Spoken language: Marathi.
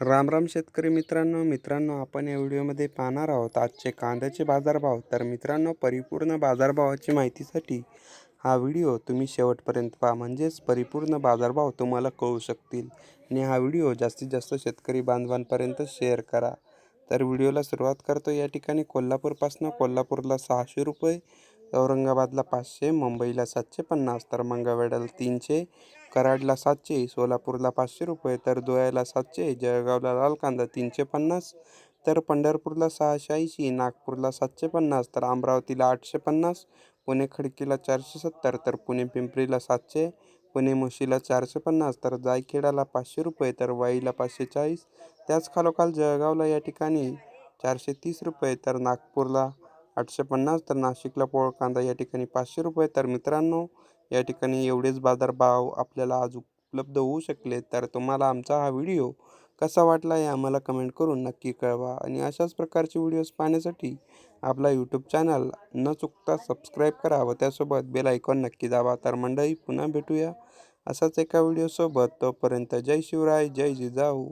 राम राम शेतकरी मित्रांनो मित्रांनो आपण या व्हिडिओमध्ये पाहणार आहोत आजचे कांद्याचे बाजारभाव. तर मित्रांनो परिपूर्ण बाजारभावाची माहितीसाठी हा व्हिडिओ तुम्ही शेवटपर्यंत पहा. म्हणजेच परिपूर्ण बाजारभाव तुम्हाला कळू शकतील. आणि हा व्हिडिओ जास्तीत जास्त शेतकरी बांधवांपर्यंत शेअर करा. तर व्हिडिओला सुरुवात करतो. या ठिकाणी कोल्हापूरपासनं कोल्हापूरला सहाशे रुपये औरंगाबादला पाचशे मुंबईला सातशे पन्नास तर मंगळवेढ्याला तीनशे कराडला सातशे सोलापूरला पाचशे रुपये तर धुळ्याला सातशे जळगावला लाल कांदा तीनशे पन्नास तर पंढरपूरला सहाशे ऐंशी नागपूरला सातशे पन्नास तर अमरावतीला आठशे पन्नास पुणे खडकीला चारशे सत्तर तर पुणे पिंपरीला सातशे पुणे मुशीला चारशे पन्नास तर जायखेडाला पाचशे रुपये तर वाईला पाचशे चाळीस त्याच खालोखाल जळगावला या ठिकाणी चारशे तीस रुपये तर नागपूरला आठशे पन्नास तर नाशिकला पोळ कांदा या ठिकाणी पाचशे रुपये तर मित्रांनो या ठिकाणी एवढेच बाजारभाव आपल्याला आज उपलब्ध होऊ शकले. तर तुम्हाला आमचा हा व्हिडिओ कसा वाटला हे आम्हाला कमेंट करून नक्की कळवा. आणि अशाच प्रकारचे व्हिडिओज पाहण्यासाठी आपला यूट्यूब चॅनल न चुकता सबस्क्राईब करा व त्यासोबत बेल आयकॉन नक्की दाबा. तर मंडळी पुन्हा भेटूया असाच एका व्हिडिओसोबत. तोपर्यंत जय शिवराय जय जिजाऊ.